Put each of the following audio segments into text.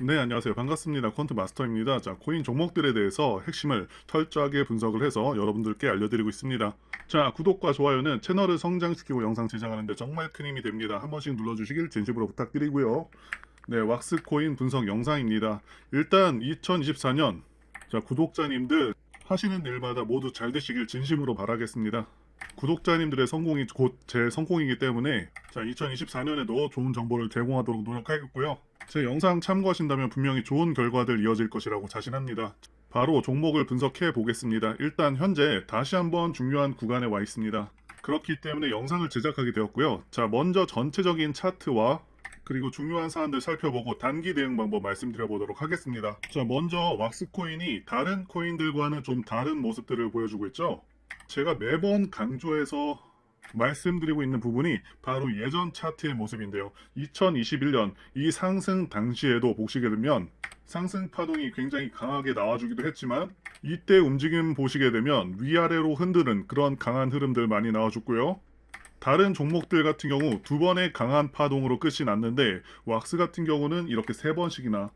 네, 안녕하세요. 반갑습니다. 퀀트 마스터입니다. 자, 코인 종목들에 대해서 핵심을 철저하게 분석을 해서 여러분들께 알려드리고 있습니다. 자, 구독과 좋아요는 채널을 성장시키고 영상 제작하는데 정말 큰 힘이 됩니다. 한 번씩 눌러주시길 진심으로 부탁드리고요. 네, 왁스 코인 분석 영상입니다. 일단 2024년 자, 구독자님들 하시는 일마다 모두 잘 되시길 진심으로 바라겠습니다. 구독자님들의 성공이 곧 제 성공이기 때문에 자 2024년에도 좋은 정보를 제공하도록 노력하겠고요. 제 영상 참고하신다면 분명히 좋은 결과들 이어질 것이라고 자신합니다. 바로 종목을 분석해 보겠습니다. 일단 현재 다시 한번 중요한 구간에 와 있습니다. 그렇기 때문에 영상을 제작하게 되었고요. 자 먼저 전체적인 차트와 그리고 중요한 사안들 살펴보고 단기 대응 방법 말씀드려 보도록 하겠습니다. 자 먼저 왁스 코인이 다른 코인들과는 좀 다른 모습들을 보여주고 있죠. 제가 매번 강조해서 말씀드리고 있는 부분이 바로 예전 차트의 모습인데요. 2021년 이 상승 당시에도 보시게 되면 상승 파동이 굉장히 강하게 나와주기도 했지만 이때 움직임 보시게 되면 위아래로 흔드는 그런 강한 흐름들 많이 나와줬고요. 다른 종목들 같은 경우 두 번의 강한 파동으로 끝이 났는데 왁스 같은 경우는 이렇게 세 번씩이나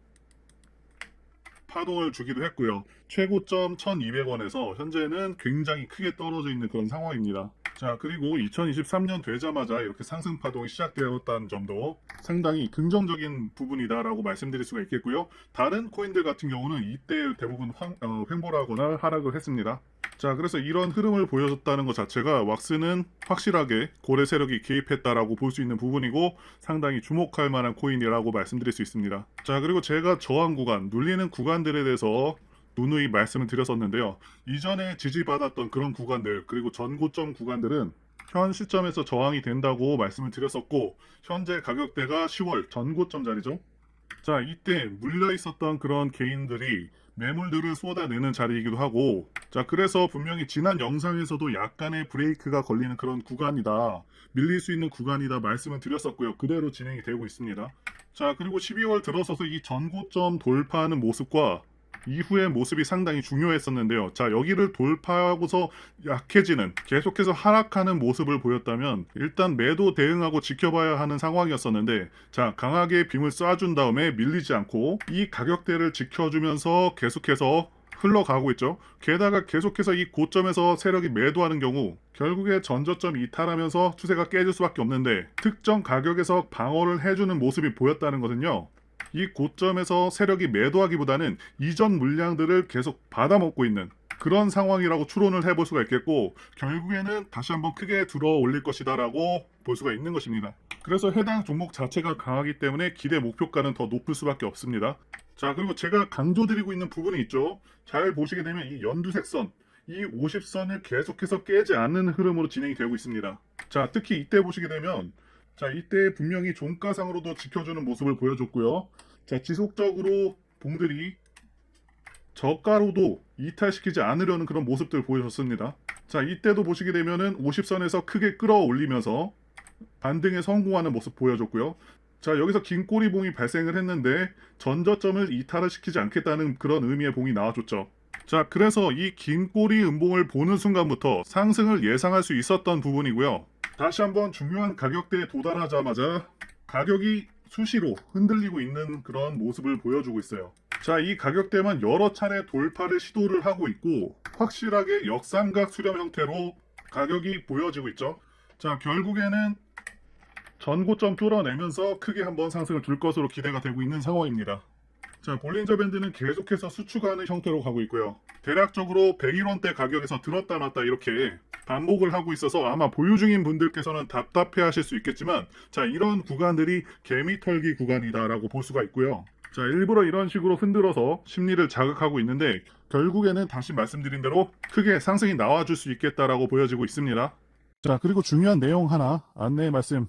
파동을 주기도 했고요. 최고점 1200원에서 현재는 굉장히 크게 떨어져 있는 그런 상황입니다. 자, 그리고 2023년 되자마자 이렇게 상승 파동이 시작되었다는 점도 상당히 긍정적인 부분이다라고 말씀드릴 수가 있겠고요. 다른 코인들 같은 경우는 이때 대부분 황- 어, 횡보하거나 하락을 했습니다. 자, 그래서 이런 흐름을 보여줬다는 것 자체가 왁스는 확실하게 고래 세력이 개입했다라고 볼 수 있는 부분이고 상당히 주목할 만한 코인이라고 말씀드릴 수 있습니다. 자, 그리고 제가 저항 구간, 눌리는 구간들에 대해서 누누이 말씀을 드렸었는데요. 이전에 지지받았던 그런 구간들, 그리고 전고점 구간들은 현 시점에서 저항이 된다고 말씀을 드렸었고, 현재 가격대가 10월 전고점 자리죠. 자, 이때 물려 있었던 그런 개인들이 매물들을 쏟아내는 자리이기도 하고, 자, 그래서 분명히 지난 영상에서도 약간의 브레이크가 걸리는 그런 구간이다. 밀릴 수 있는 구간이다 말씀을 드렸었고요. 그대로 진행이 되고 있습니다. 자, 그리고 12월 들어서서 이 전고점 돌파하는 모습과 이후의 모습이 상당히 중요했었는데요. 자, 여기를 돌파하고서 약해지는, 계속해서 하락하는 모습을 보였다면, 일단 매도 대응하고 지켜봐야 하는 상황이었었는데, 자, 강하게 빔을 쏴준 다음에 밀리지 않고, 이 가격대를 지켜주면서 계속해서 흘러가고 있죠. 게다가 계속해서 이 고점에서 세력이 매도하는 경우 결국에 전저점이 이탈하면서 추세가 깨질 수밖에 없는데 특정 가격에서 방어를 해주는 모습이 보였다는 것은요. 이 고점에서 세력이 매도하기보다는 이전 물량들을 계속 받아먹고 있는 그런 상황이라고 추론을 해볼 수가 있겠고 결국에는 다시 한번 크게 들어 올릴 것이다라고 볼 수가 있는 것입니다. 그래서 해당 종목 자체가 강하기 때문에 기대 목표가는 더 높을 수밖에 없습니다. 자 그리고 제가 강조드리고 있는 부분이 있죠. 잘 보시게 되면 이 연두색 선, 이 50선을 계속해서 깨지 않는 흐름으로 진행이 되고 있습니다. 자 특히 이때 보시게 되면 자 이때 분명히 종가상으로도 지켜주는 모습을 보여줬고요. 자 지속적으로 봉들이 저가로도 이탈시키지 않으려는 그런 모습들을 보여줬습니다. 자 이때도 보시게 되면은 50선에서 크게 끌어올리면서 반등에 성공하는 모습 보여줬고요. 자 여기서 긴 꼬리 봉이 발생을 했는데 전저점을 이탈을 시키지 않겠다는 그런 의미의 봉이 나와줬죠. 자 그래서 이 긴 꼬리 음봉을 보는 순간부터 상승을 예상할 수 있었던 부분이고요. 다시 한번 중요한 가격대에 도달하자마자 가격이 수시로 흔들리고 있는 그런 모습을 보여주고 있어요. 자, 이 가격대만 여러 차례 돌파를 시도를 하고 있고 확실하게 역삼각 수렴 형태로 가격이 보여지고 있죠. 자, 결국에는 전고점 뚫어내면서 크게 한번 상승을 줄 것으로 기대가 되고 있는 상황입니다. 자, 볼린저 밴드는 계속해서 수축하는 형태로 가고 있고요. 대략적으로 101원대 가격에서 들었다 놨다 이렇게 반복을 하고 있어서 아마 보유 중인 분들께서는 답답해 하실 수 있겠지만 자, 이런 구간들이 개미털기 구간이다라고 볼 수가 있고요. 자, 일부러 이런 식으로 흔들어서 심리를 자극하고 있는데 결국에는 다시 말씀드린 대로 크게 상승이 나와줄 수 있겠다라고 보여지고 있습니다. 자, 그리고 중요한 내용 하나 안내 말씀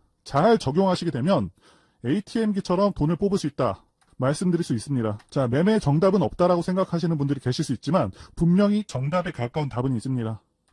잘 적용하시게 되면 ATM기처럼 돈을 뽑을 수 있다. 말씀드릴 수 있습니다. 자, 매매 정답은 없다라고 생각하시는 분들이 계실 수 있지만 분명히 정답에 가까운 답은 있습니다.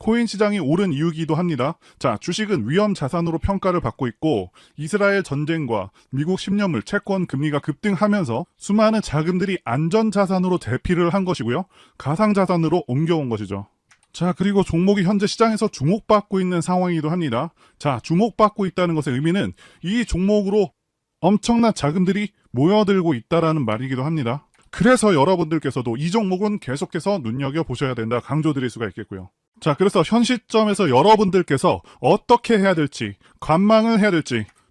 코인 시장이 오른 이유기도 합니다. 자, 주식은 위험 자산으로 평가를 받고 있고 이스라엘 전쟁과 미국 10년물 채권 금리가 급등하면서 수많은 자금들이 안전 자산으로 대피를 한 것이고요. 가상 자산으로 옮겨온 것이죠. 자, 그리고 종목이 현재 시장에서 주목받고 있는 상황이기도 합니다. 자, 주목받고 있다는 것의 의미는 이 종목으로 엄청난 자금들이 모여들고 있다라는 말이기도 합니다. 그래서 여러분들께서도 이 종목은 계속해서 눈여겨보셔야 된다 강조드릴 수가 있겠고요. 자, 그래서 현 시점에서 여러분들께서 어떻게 해야 될지, 관망을 해야 될지,